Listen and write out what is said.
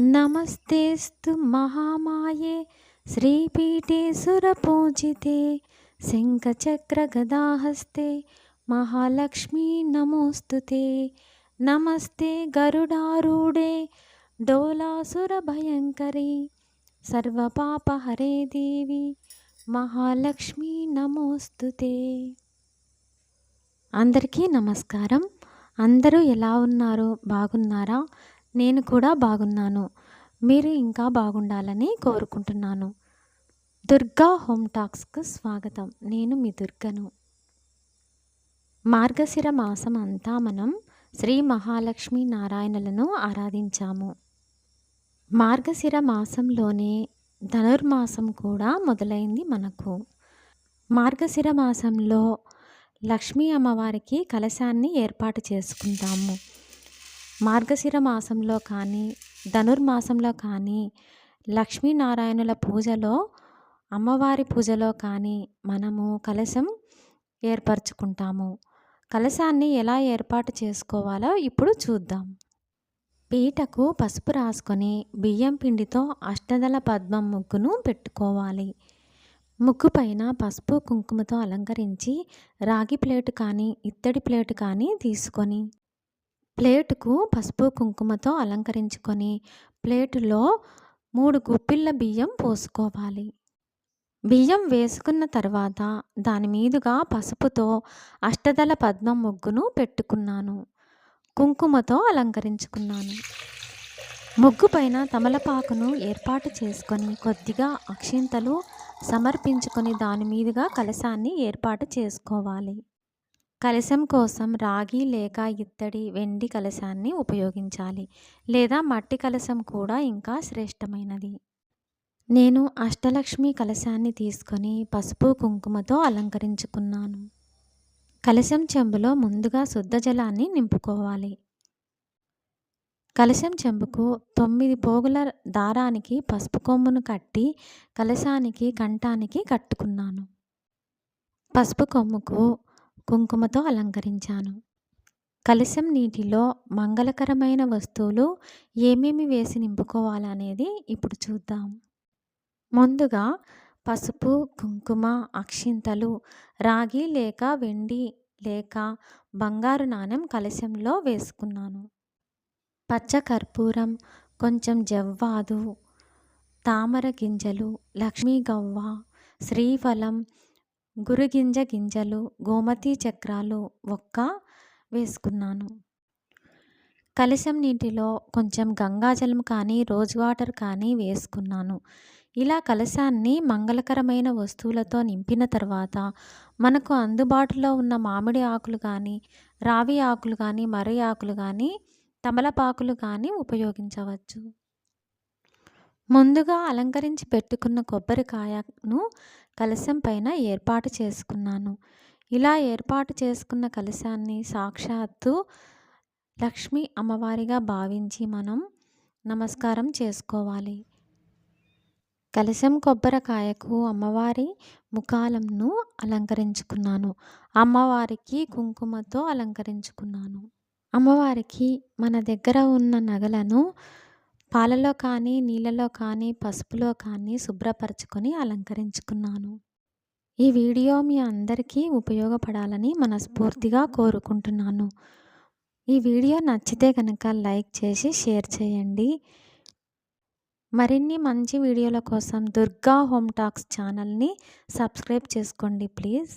నమస్తేస్తు మహామాయే. శ్రీపీఠేశ్వర పూజితే శంఖచక్ర గదాహస్తే మహాలక్ష్మీ నమోస్తుతే. నమస్తే గరుడారూఢే డోలాసురభయంకరీ సర్వపాపహరే దేవి మహాలక్ష్మీ నమోస్తుతే. అందరికీ నమస్కారం. అందరూ ఎలా ఉన్నారు? బాగున్నారా? నేను కూడా బాగున్నాను. మీరు ఇంకా బాగుండాలని కోరుకుంటున్నాను. దుర్గా హోమ్ టాక్స్కు స్వాగతం. నేను మీ దుర్గను. మార్గశిర మాసం అంతా మనం శ్రీ మహాలక్ష్మి నారాయణులను ఆరాధించాము. మార్గశిర మాసంలోనే ధనుర్మాసం కూడా మొదలైంది మనకు. మార్గశిర మాసంలో లక్ష్మీ అమ్మవారికి కలశాన్ని ఏర్పాటు చేసుకుంటాము. మార్గశిర మాసంలో కానీ ధనుర్మాసంలో కానీ లక్ష్మీనారాయణుల పూజలో అమ్మవారి పూజలో కానీ మనము కలశం ఏర్పరచుకుంటాము. కలశాన్ని ఎలా ఏర్పాటు చేసుకోవాలో ఇప్పుడు చూద్దాం. పీటకు పసుపు రాసుకొని బియ్యం పిండితో అష్టదల పద్మం ముగ్గును పెట్టుకోవాలి. ముగ్గు పైన పసుపు కుంకుమతో అలంకరించి రాగి ప్లేటు కానీ ఇత్తడి ప్లేటు కానీ తీసుకొని ప్లేటుకు పసుపు కుంకుమతో అలంకరించుకొని ప్లేటులో మూడు గుప్పిళ్ళ బియ్యం పోసుకోవాలి. బియ్యం వేసుకున్న తర్వాత దాని మీదుగా పసుపుతో అష్టదల పద్మం ముగ్గును పెట్టుకున్నాను. కుంకుమతో అలంకరించుకున్నాను. ముగ్గు పైన తమలపాకును ఏర్పాటు చేసుకొని కొద్దిగా అక్షింతలు సమర్పించుకొని దాని మీదుగా కలశాన్ని ఏర్పాటు చేసుకోవాలి. కలశం కోసం రాగి లేక ఇత్తడి వెండి కలశాన్ని ఉపయోగించాలి. లేదా మట్టి కలశం కూడా ఇంకా శ్రేష్టమైనది. నేను అష్టలక్ష్మి కలశాన్ని తీసుకొని పసుపు కుంకుమతో అలంకరించుకున్నాను. కలశం చెంబులో ముందుగా శుద్ధ జలాన్ని నింపుకోవాలి. కలశం చెంబుకు తొమ్మిది పోగుల దారానికి పసుపు కొమ్మును కట్టి కలశానికి కంఠానికి కట్టుకున్నాను. పసుపు కొమ్ముకు కుంకుమతో అలంకరించాను. కలశం నీటిలో మంగళకరమైన వస్తువులు ఏమేమి వేసి నింపుకోవాలనేది ఇప్పుడు చూద్దాం. ముందుగా పసుపు కుంకుమ అక్షింతలు రాగి లేక వెండి లేక బంగారు నాణెం కలశంలో వేసుకున్నాను. పచ్చ కర్పూరం కొంచెం జవ్వాదు తామర గింజలు లక్ష్మీ గవ్వ శ్రీఫలం గురుగింజ గింజలు గోమతి చక్రాలు ఒక్క వేసుకున్నాను. కలశం నీటిలో కొంచెం గంగాజలం కానీ రోజ్ వాటర్ కానీ వేసుకున్నాను. ఇలా కలశాన్ని మంగళకరమైన వస్తువులతో నింపిన తర్వాత మనకు అందుబాటులో ఉన్న మామిడి ఆకులు కానీ రావి ఆకులు కానీ మర్రి ఆకులు కానీ తమలపాకులు కానీ ఉపయోగించవచ్చు. ముందుగా అలంకరించి పెట్టుకున్న కొబ్బరికాయను కలశం పైన ఏర్పాటు చేసుకున్నాను. ఇలా ఏర్పాటు చేసుకున్న కలశాన్ని సాక్షాత్తు లక్ష్మీ అమ్మవారిగా భావించి మనం నమస్కారం చేసుకోవాలి. కలశం కొబ్బరికాయకు అమ్మవారి ముఖాలంను అలంకరించుకున్నాను. అమ్మవారికి కుంకుమతో అలంకరించుకున్నాను. అమ్మవారికి మన దగ్గర ఉన్న నగలను పాలలో కానీ నీళ్ళలో కానీ పసుపులో కానీ శుభ్రపరచుకొని అలంకరించుకున్నాను. ఈ వీడియో మీ అందరికీ ఉపయోగపడాలని మనస్ఫూర్తిగా కోరుకుంటున్నాను. ఈ వీడియో నచ్చితే కనుక లైక్ చేసి షేర్ చేయండి. మరిన్ని మంచి వీడియోల కోసం దుర్గా హోమ్ టాక్స్ ఛానల్ని సబ్స్క్రైబ్ చేసుకోండి ప్లీజ్.